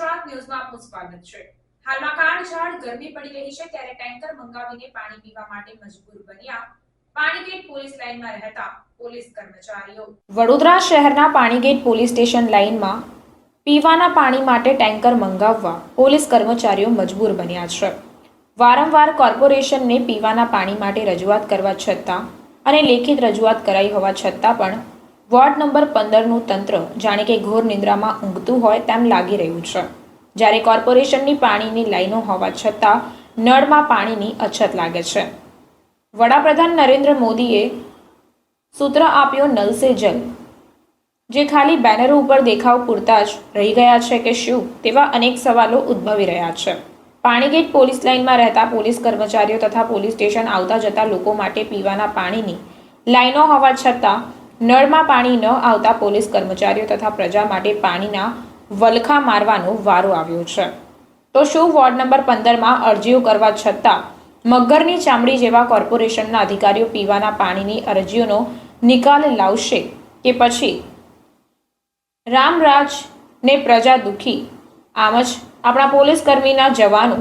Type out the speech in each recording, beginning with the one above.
આપનું સ્વાગત છે. હાલમાં કાળઝાળ ગરમી પડી રહી છે ત્યારે ટેન્કર મંગાવીને પાણી પીવા માટે મજબૂર બન્યા પાણીગેટ પોલીસ લાઇનમાં રહેતા પોલીસ કર્મચારીઓ. વડોદરા શહેરના પાણીગેટ પોલીસ સ્ટેશન લાઇનમાં પીવાના પાણી માટે ટેન્કર મંગાવવા પોલીસ કર્મચારીઓ મજબૂર બન્યા છે. વારંવાર કોર્પોરેશનને પીવાના પાણી માટે રજૂઆત કરવા છતાં અને લેખિત રજૂઆત કરાઈ હોવા છતાં પણ વોર્ડ નંબર પંદરનું તંત્ર જાણે કે ઘોર નિંદ્રામાં ઊંઘતું હોય તેમ લાગી રહ્યું છે. જ્યારે કોર્પોરેશનની પાણીની લાઈનો હોવા છતાં નળમાં પાણીની અછત લાગે છે. વડાપ્રધાન નરેન્દ્ર મોદીએ સૂત્ર આપ્યો નલ સે જલ. જે ખાલી બેનરો ઉપર દેખાવ પૂરતા જ રહી ગયા છે કે શું તેવા અનેક સવાલો ઉદ્ભવી રહ્યા છે. પાણીગેટ પોલીસ લાઇનમાં રહેતા પોલીસ કર્મચારીઓ તથા પોલીસ સ્ટેશન આવતા જતા લોકો માટે પીવાના પાણીની લાઈનો હોવા છતાં નળમાં પાણી ન આવતા પોલીસ કર્મચારીઓ તથા પ્રજા માટે પાણીના વલખા મારવાનો વારો આવ્યો છે. તો શું વોર્ડ નંબર પંદરમાં અરજીઓ કરવા છતાં મગરની ચામડી જેવા કોર્પોરેશનના અધિકારીઓ પીવાના પાણીની અરજીઓનો નિકાલ લાવશે કે પછી? રામરાજને પ્રજા દુખી. આમ જ આપણા પોલીસ કર્મીના જવાનો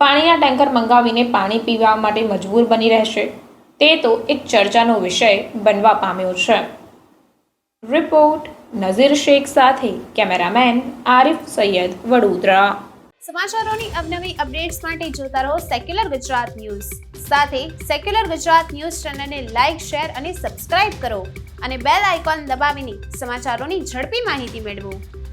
પાણીના ટેન્કર મંગાવીને પાણી પીવા માટે મજબૂર બની રહેશે. તે તો એક ચર્ચાનો વિષય બનવા પામ્યો છે. રિપોર્ટ નઝીર શેખ સાથે કેમેરામેન આરિફ સૈયદ વડોદરા. સમાચારોની અવનવી અપડેટ્સ માટે જોતા રહો સેક્યુલર ગુજરાત ન્યૂઝ. સાથે સેક્યુલર ગુજરાત ન્યૂઝ ચેનલને લાઇક શેર અને સબસ્ક્રાઇબ કરો અને બેલ આઇકોન દબાવીને સમાચારોની ઝડપી માહિતી મેળવો.